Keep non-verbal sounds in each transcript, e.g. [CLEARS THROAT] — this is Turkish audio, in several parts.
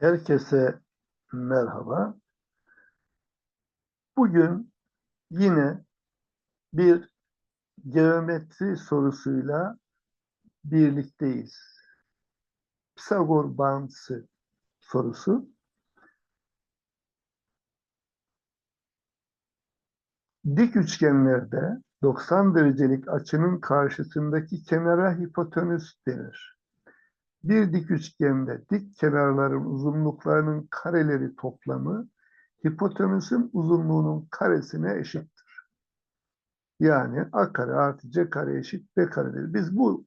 Herkese merhaba. Bugün yine bir geometri sorusuyla birlikteyiz. Pisagor bağıntısı sorusu. Dik üçgenlerde 90 derecelik açının karşısındaki kenara hipotenüs denir. Bir dik üçgende dik kenarların uzunluklarının kareleri toplamı hipotenüsün uzunluğunun karesine eşittir. Yani a kare artı c kare eşit b karedir. Biz bu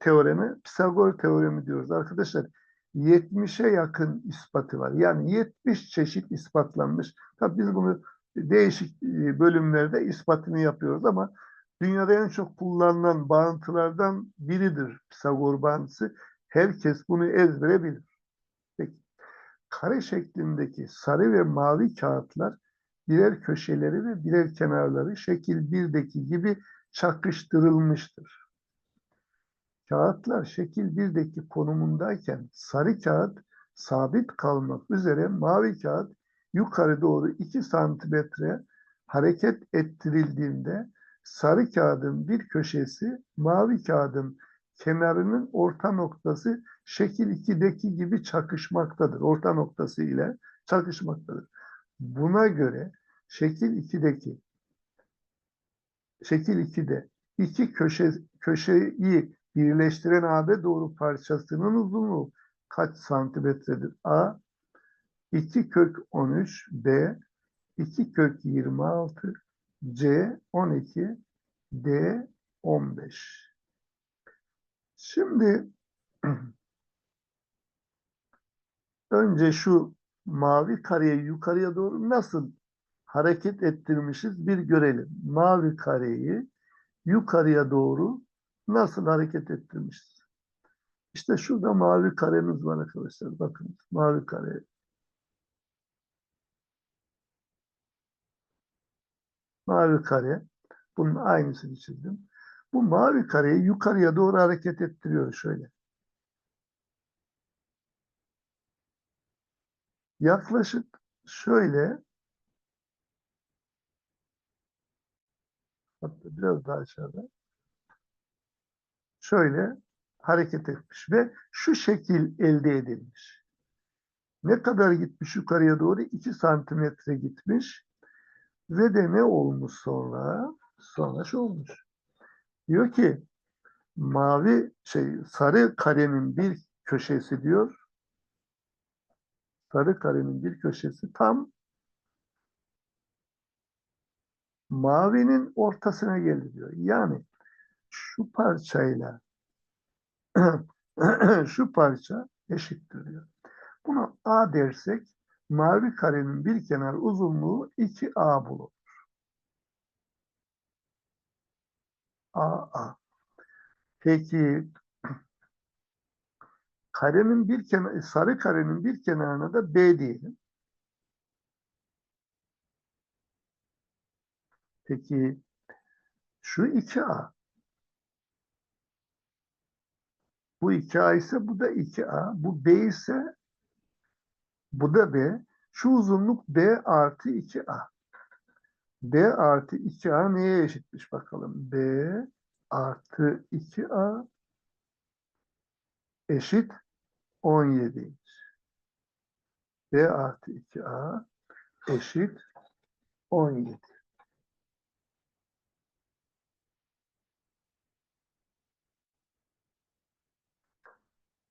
teoremi Pisagor teoremi diyoruz arkadaşlar. 70'e yakın ispatı var. Yani 70 çeşit ispatlanmış. Tabii biz bunu değişik e, bölümlerde ispatını yapıyoruz ama dünyada en çok kullanılan bağıntılardan biridir Pisagor bağıntısı. Herkes bunu ezbere bilir. Peki, kare şeklindeki sarı ve mavi kağıtlar birer köşeleri ve birer kenarları şekil 1'deki gibi çakıştırılmıştır. Kağıtlar şekil 1'deki konumundayken sarı kağıt sabit kalmak üzere mavi kağıt yukarı doğru 2 santimetre hareket ettirildiğinde sarı kağıdın bir köşesi mavi kağıdın kenarının orta noktası şekil 2'deki gibi çakışmaktadır. Orta noktası ile çakışmaktadır. Buna göre şekil 2'deki şekil 2'de iki köşe köşeyi birleştiren AB doğru parçasının uzunluğu kaç santimetredir? A 2 kök 13 B 2 kök 26 C 12 D 15 Şimdi [CLEARS THROAT] önce şu mavi kareyi yukarıya doğru nasıl hareket ettirmişiz bir görelim. Mavi kareyi yukarıya doğru nasıl hareket ettirmişiz? İşte şurada mavi karemiz var arkadaşlar. Bakın mavi kare. Mavi kare. Bunun aynısını çizdim. Bu mavi kareyi yukarıya doğru hareket ettiriyoruz şöyle. Yaklaşık şöyle hatta biraz daha aşağıda şöyle hareket etmiş ve şu şekil elde edilmiş. Ne kadar gitmiş yukarıya doğru? 2 santimetre gitmiş ve de ne olmuş sonra? Sonra şu olmuş. Diyor ki mavi şey sarı karenin bir köşesi diyor. Sarı karenin bir köşesi tam mavinin ortasına geldi diyor. Yani şu parçayla [CLEARS THROAT] şu parça eşittir diyor. Buna A dersek mavi karenin bir kenar uzunluğu 2A bulur. AA. Peki karenin bir kenar, sarı karenin bir kenarına da B diyelim. Peki şu 2A. Bu 2A ise bu da 2A. Bu B ise bu da B. Şu uzunluk B artı 2A. B artı 2A neye eşitmiş bakalım. B artı 2A eşit 17. B artı 2A eşit 17.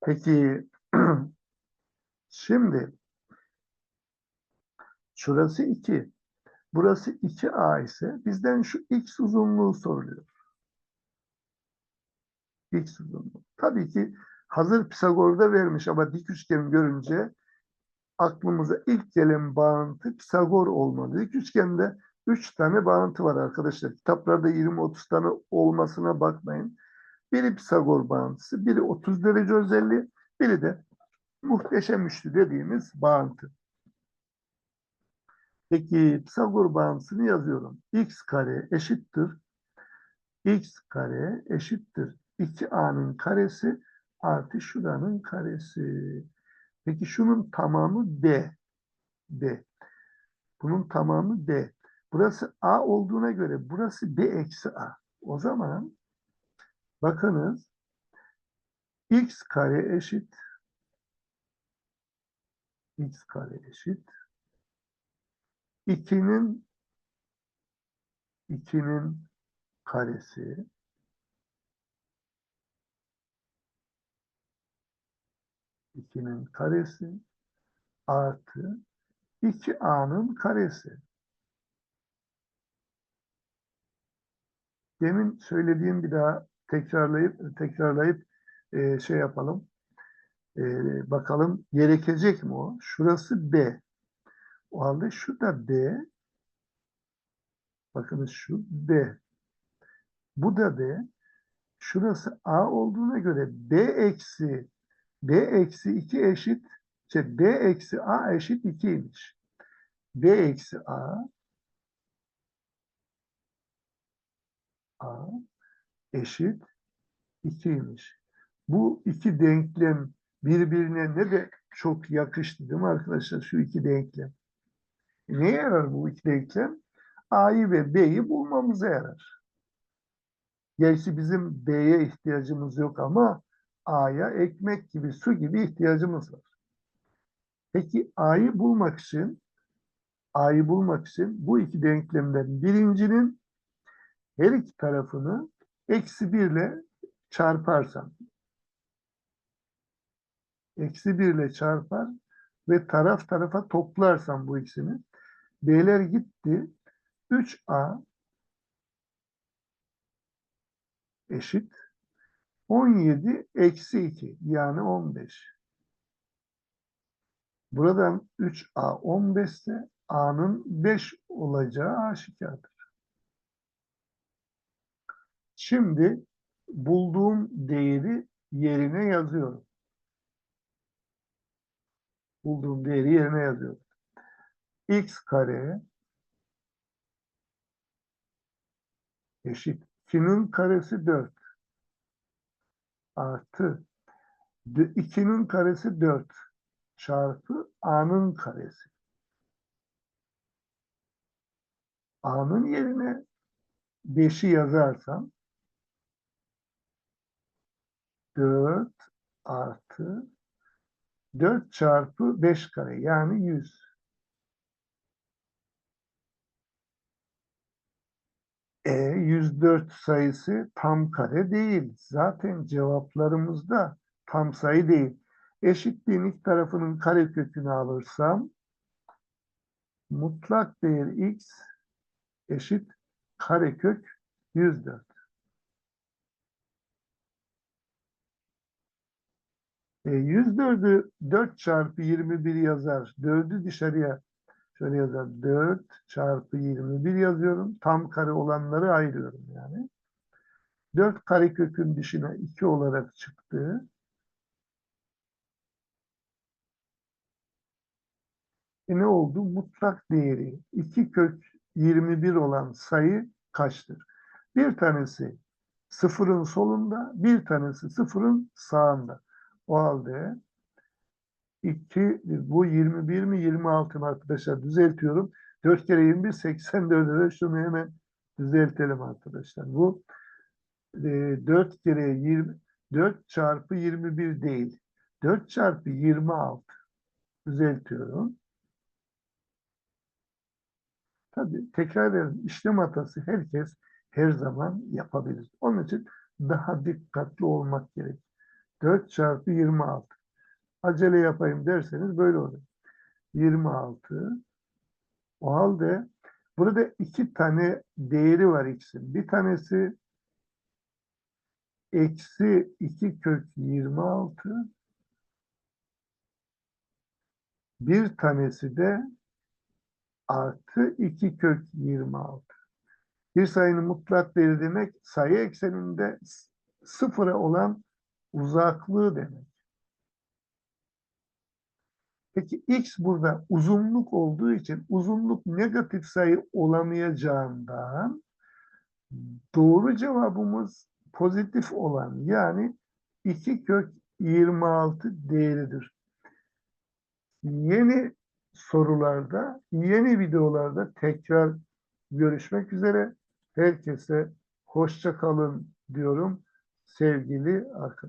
Peki [CLEARS THROAT] şimdi şurası 2. Burası 2A ise bizden şu x uzunluğu soruluyor. X uzunluğu. Tabii ki hazır Pisagor'da vermiş ama dik üçgen görünce aklımıza ilk gelen bağıntı Pisagor olmalı. Dik üçgende 3 tane bağıntı var arkadaşlar. Kitaplarda 20-30 tane olmasına bakmayın. Biri Pisagor bağıntısı, biri 30 derece özelliği, biri de muhteşem üçlü dediğimiz bağıntı. Peki Pisagor bağıntısını yazıyorum. x kare eşittir. x kare eşittir. 2a'nın karesi artı şuranın karesi. Peki şunun tamamı D. D. Bunun tamamı D. Burası A olduğuna göre burası B eksi A. O zaman bakınız x kare eşit x kare eşit 2'nin 2'nin karesi ikinin karesi artı 2a'nın karesi. Demin söylediğim bir daha tekrarlayıp tekrarlayıp e, şey yapalım. E, bakalım gerekecek mi o? Şurası B. O halde şu da B. Bakınız şu B. Bu da B. Şurası A olduğuna göre B eksi B eksi 2 eşit şey B eksi A eşit 2'ymiş. B eksi A A eşit 2'ymiş. Bu iki denklem birbirine ne de çok yakıştı değil mi arkadaşlar şu iki denklem? Neye yarar bu iki denklem? A'yı ve B'yi bulmamıza yarar. Gerçi bizim B'ye ihtiyacımız yok ama A'ya ekmek gibi, su gibi ihtiyacımız var. Peki A'yı bulmak için A'yı bulmak için bu iki denklemden birincinin her iki tarafını eksi 1 ile çarparsam eksi 1 ile çarpar ve taraf tarafa toplarsam bu ikisini B'ler gitti 3A eşit 17 eksi 2 yani 15. Buradan 3A 15 ise A'nın 5 olacağı aşikardır. Şimdi bulduğum değeri yerine yazıyorum. Bulduğum değeri yerine yazıyorum. X kare eşit 2'nin karesi 4 artı 2'nin karesi 4 çarpı a'nın karesi. a'nın yerine 5'i yazarsam 4 artı 4 çarpı 5 kare yani 100. E 104 sayısı tam kare değil. Zaten cevaplarımızda tam sayı değil. Eşitliğin ilk tarafının kare kökünü alırsam mutlak değer x eşit karekök 104. E, 104'ü 4 çarpı 21 yazar. 4'ü dışarıya şöyle yazar. 4 çarpı 21 yazıyorum. Tam kare olanları ayırıyorum yani. 4 karekökün dışına 2 olarak çıktı. E ne oldu? Mutlak değeri 2 kök 21 olan sayı kaçtır? Bir tanesi sıfırın solunda, bir tanesi sıfırın sağında. O halde 2, bu 21 mi 26 mı arkadaşlar düzeltiyorum. 4 kere 21 84'e de şunu hemen düzeltelim arkadaşlar. Bu e, 4 kere 20 4 çarpı 21 değil. 4 çarpı 26 düzeltiyorum. Tabii tekrar ederim işlem hatası herkes her zaman yapabilir. Onun için daha dikkatli olmak gerek. 4 çarpı 26. Acele yapayım derseniz böyle olur. 26. O halde burada iki tane değeri var x'in. Bir tanesi eksi 2 kök 26. Bir tanesi de artı 2 kök 26. Bir sayının mutlak değeri demek sayı ekseninde sıfıra olan uzaklığı demek. Peki x burada uzunluk olduğu için uzunluk negatif sayı olamayacağından doğru cevabımız pozitif olan yani 2 kök 26 değeridir. Yeni sorularda, yeni videolarda tekrar görüşmek üzere. Herkese hoşça kalın diyorum sevgili arkadaşlar.